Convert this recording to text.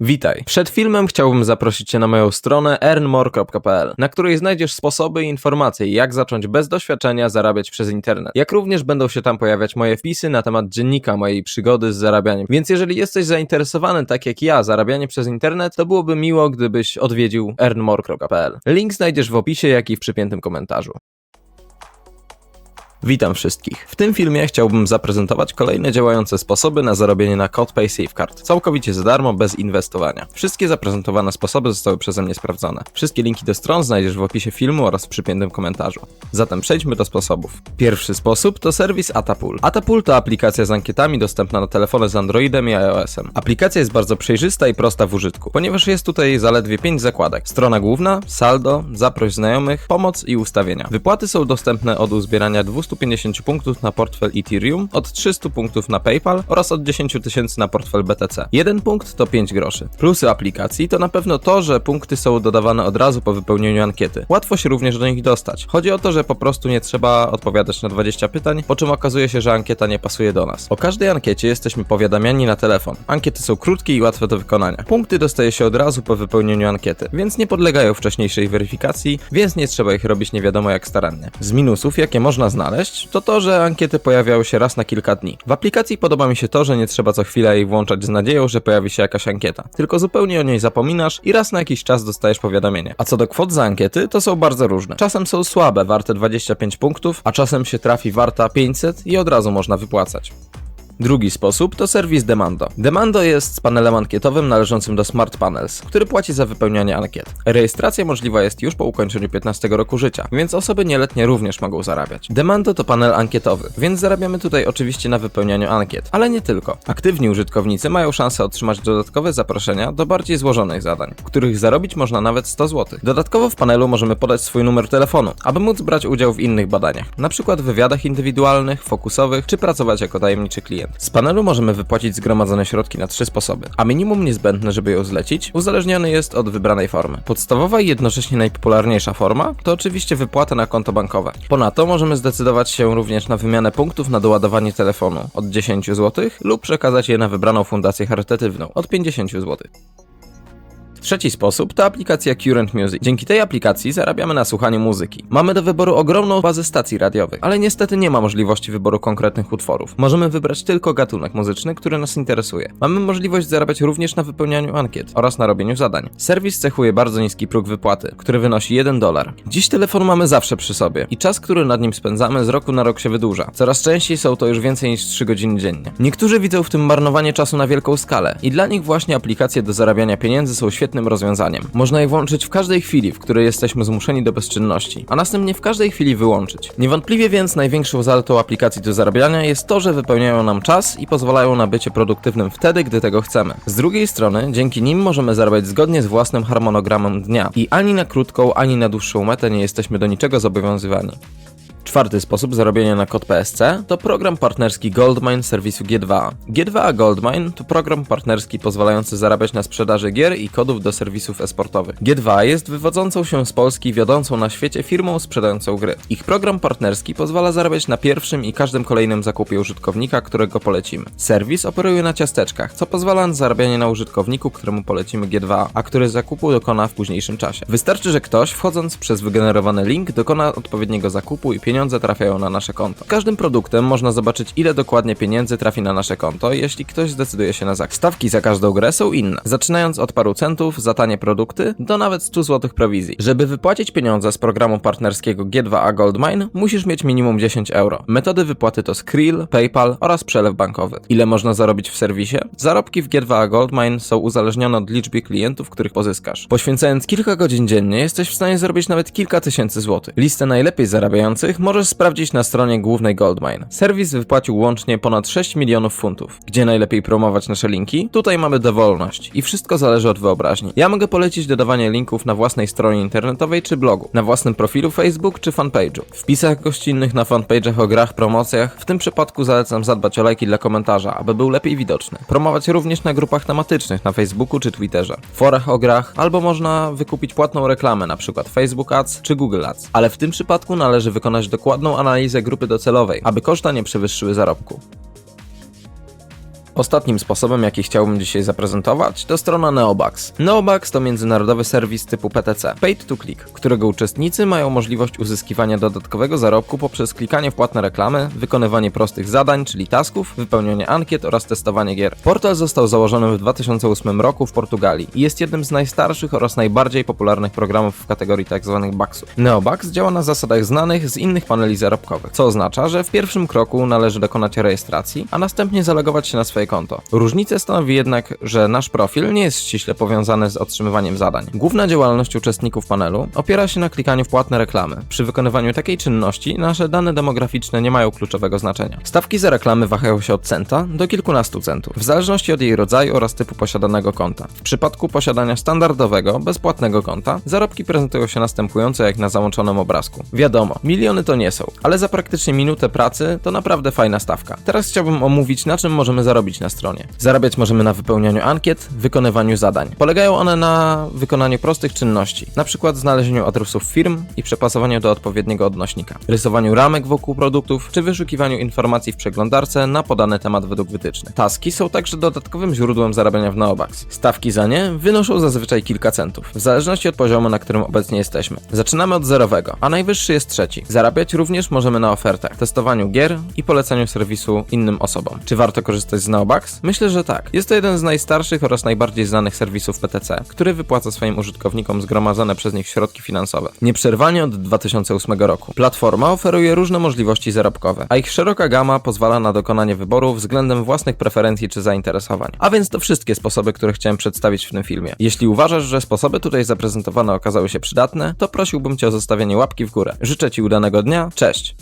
Witaj. Przed filmem chciałbym zaprosić Cię na moją stronę earnmore.pl, na której znajdziesz sposoby i informacje, jak zacząć bez doświadczenia zarabiać przez internet. Jak również będą się tam pojawiać moje wpisy na temat dziennika mojej przygody z zarabianiem. Więc jeżeli jesteś zainteresowany, tak jak ja, zarabianie przez internet, to byłoby miło, gdybyś odwiedził earnmore.pl. Link znajdziesz w opisie, jak i w przypiętym komentarzu. Witam wszystkich. W tym filmie chciałbym zaprezentować kolejne działające sposoby na zarobienie na CodePay Safecard. Całkowicie za darmo, bez inwestowania. Wszystkie zaprezentowane sposoby zostały przeze mnie sprawdzone. Wszystkie linki do stron znajdziesz w opisie filmu oraz w przypiętym komentarzu. Zatem przejdźmy do sposobów. Pierwszy sposób to serwis Atapul. Atapul to aplikacja z ankietami dostępna na telefony z Androidem i iOS-em. Aplikacja jest bardzo przejrzysta i prosta w użytku, ponieważ jest tutaj zaledwie 5 zakładek. Strona główna, saldo, zaproś znajomych, pomoc i ustawienia. Wypłaty są dostępne od uzbierania 250 punktów na portfel Ethereum, od 300 punktów na PayPal oraz od 10 tysięcy na portfel BTC. Jeden punkt to 5 groszy. Plusy aplikacji to na pewno to, że punkty są dodawane od razu po wypełnieniu ankiety. Łatwo się również do nich dostać. Chodzi o to, że po prostu nie trzeba odpowiadać na 20 pytań, po czym okazuje się, że ankieta nie pasuje do nas. O każdej ankiecie jesteśmy powiadamiani na telefon. Ankiety są krótkie i łatwe do wykonania. Punkty dostaje się od razu po wypełnieniu ankiety, więc nie podlegają wcześniejszej weryfikacji, więc nie trzeba ich robić nie wiadomo jak starannie. Z minusów, jakie można znaleźć, to to, że ankiety pojawiają się raz na kilka dni. W aplikacji podoba mi się to, że nie trzeba co chwilę jej włączać z nadzieją, że pojawi się jakaś ankieta. Tylko zupełnie o niej zapominasz i raz na jakiś czas dostajesz powiadomienie. A co do kwot za ankiety, to są bardzo różne. Czasem są słabe, warte 25 punktów, a czasem się trafi warta 500 i od razu można wypłacać. Drugi sposób to serwis Demando. Demando jest panelem ankietowym należącym do Smart Panels, który płaci za wypełnianie ankiet. Rejestracja możliwa jest już po ukończeniu 15 roku życia, więc osoby nieletnie również mogą zarabiać. Demando to panel ankietowy, więc zarabiamy tutaj oczywiście na wypełnianiu ankiet, ale nie tylko. Aktywni użytkownicy mają szansę otrzymać dodatkowe zaproszenia do bardziej złożonych zadań, których zarobić można nawet 100 zł. Dodatkowo w panelu możemy podać swój numer telefonu, aby móc brać udział w innych badaniach, np. wywiadach indywidualnych, fokusowych czy pracować jako tajemniczy klient. Z panelu możemy wypłacić zgromadzone środki na trzy sposoby, a minimum niezbędne, żeby ją zlecić, uzależniony jest od wybranej formy. Podstawowa i jednocześnie najpopularniejsza forma to oczywiście wypłata na konto bankowe. Ponadto możemy zdecydować się również na wymianę punktów na doładowanie telefonu od 10 zł lub przekazać je na wybraną fundację charytatywną od 50 zł. Trzeci sposób to aplikacja Current Music. Dzięki tej aplikacji zarabiamy na słuchaniu muzyki. Mamy do wyboru ogromną bazę stacji radiowych, ale niestety nie ma możliwości wyboru konkretnych utworów. Możemy wybrać tylko gatunek muzyczny, który nas interesuje. Mamy możliwość zarabiać również na wypełnianiu ankiet oraz na robieniu zadań. Serwis cechuje bardzo niski próg wypłaty, który wynosi 1 dolar. Dziś telefon mamy zawsze przy sobie i czas, który nad nim spędzamy z roku na rok się wydłuża. Coraz częściej są to już więcej niż 3 godziny dziennie. Niektórzy widzą w tym marnowanie czasu na wielką skalę i dla nich właśnie aplikacje do zarabiania pieniędzy są świetnym rozwiązaniem. Można je włączyć w każdej chwili, w której jesteśmy zmuszeni do bezczynności, a następnie w każdej chwili wyłączyć. Niewątpliwie więc największą zaletą aplikacji do zarabiania jest to, że wypełniają nam czas i pozwalają na bycie produktywnym wtedy, gdy tego chcemy. Z drugiej strony, dzięki nim możemy zarabiać zgodnie z własnym harmonogramem dnia i ani na krótką, ani na dłuższą metę nie jesteśmy do niczego zobowiązywani. Czwarty sposób zarobienia na kod PSC to program partnerski Goldmine serwisu G2A. G2A Goldmine to program partnerski pozwalający zarabiać na sprzedaży gier i kodów do serwisów esportowych. G2A jest wywodzącą się z Polski wiodącą na świecie firmą sprzedającą gry. Ich program partnerski pozwala zarabiać na pierwszym i każdym kolejnym zakupie użytkownika, którego polecimy. Serwis operuje na ciasteczkach, co pozwala na zarabianie na użytkowniku, któremu polecimy G2A, a który zakupu dokona w późniejszym czasie. Wystarczy, że ktoś wchodząc przez wygenerowany link dokona odpowiedniego zakupu i pieniądze trafiają na nasze konto. Każdym produktem można zobaczyć ile dokładnie pieniędzy trafi na nasze konto, jeśli ktoś zdecyduje się na zakup. Stawki za każdą grę są inne, zaczynając od paru centów za tanie produkty do nawet 100 zł prowizji. Żeby wypłacić pieniądze z programu partnerskiego G2A Goldmine, musisz mieć minimum 10 euro. Metody wypłaty to Skrill, PayPal oraz przelew bankowy. Ile można zarobić w serwisie? Zarobki w G2A Goldmine są uzależnione od liczby klientów, których pozyskasz. Poświęcając kilka godzin dziennie, jesteś w stanie zarobić nawet kilka tysięcy złotych. Listę najlepiej zarabiających możesz sprawdzić na stronie głównej Goldmine. Serwis wypłacił łącznie ponad 6 milionów funtów. Gdzie najlepiej promować nasze linki? Tutaj mamy dowolność i wszystko zależy od wyobraźni. Ja mogę polecić dodawanie linków na własnej stronie internetowej czy blogu, na własnym profilu Facebook czy fanpage'u, wpisach gościnnych na fanpage'ach o grach, promocjach. W tym przypadku zalecam zadbać o lajki dla komentarza, aby był lepiej widoczny. Promować również na grupach tematycznych na Facebooku czy Twitterze, forach o grach, albo można wykupić płatną reklamę, np. Facebook Ads czy Google Ads. Ale w tym przypadku należy wykonać dokładną analizę grupy docelowej, aby koszta nie przewyższyły zarobku. Ostatnim sposobem, jaki chciałbym dzisiaj zaprezentować, to strona Neobucks. Neobucks to międzynarodowy serwis typu PTC, Paid to Click, którego uczestnicy mają możliwość uzyskiwania dodatkowego zarobku poprzez klikanie w płatne reklamy, wykonywanie prostych zadań, czyli tasków, wypełnianie ankiet oraz testowanie gier. Portal został założony w 2008 roku w Portugalii i jest jednym z najstarszych oraz najbardziej popularnych programów w kategorii tzw. bugsów. Neobucks działa na zasadach znanych z innych paneli zarobkowych, co oznacza, że w pierwszym kroku należy dokonać rejestracji, a następnie zalogować się na swoje konto. Różnicę stanowi jednak, że nasz profil nie jest ściśle powiązany z otrzymywaniem zadań. Główna działalność uczestników panelu opiera się na klikaniu w płatne reklamy. Przy wykonywaniu takiej czynności nasze dane demograficzne nie mają kluczowego znaczenia. Stawki za reklamy wahają się od centa do kilkunastu centów, w zależności od jej rodzaju oraz typu posiadanego konta. W przypadku posiadania standardowego, bezpłatnego konta, zarobki prezentują się następująco jak na załączonym obrazku. Wiadomo, miliony to nie są, ale za praktycznie minutę pracy to naprawdę fajna stawka. Teraz chciałbym omówić, na czym możemy zarobić na stronie. Zarabiać możemy na wypełnianiu ankiet, wykonywaniu zadań. Polegają one na wykonaniu prostych czynności, przykład znalezieniu adresów firm i przepasowaniu do odpowiedniego odnośnika, rysowaniu ramek wokół produktów, czy wyszukiwaniu informacji w przeglądarce na podany temat według wytycznych. Taski są także dodatkowym źródłem zarabiania w Neobucks. Stawki za nie wynoszą zazwyczaj kilka centów, w zależności od poziomu, na którym obecnie jesteśmy. Zaczynamy od zerowego, a najwyższy jest trzeci. Zarabiać również możemy na ofertach, testowaniu gier i polecaniu serwisu innym osobom. Czy warto korzystać z Neobucks? Myślę, że tak. Jest to jeden z najstarszych oraz najbardziej znanych serwisów PTC, który wypłaca swoim użytkownikom zgromadzone przez nich środki finansowe. Nieprzerwanie od 2008 roku. Platforma oferuje różne możliwości zarobkowe, a ich szeroka gama pozwala na dokonanie wyboru względem własnych preferencji czy zainteresowań. A więc to wszystkie sposoby, które chciałem przedstawić w tym filmie. Jeśli uważasz, że sposoby tutaj zaprezentowane okazały się przydatne, to prosiłbym Cię o zostawienie łapki w górę. Życzę Ci udanego dnia, cześć!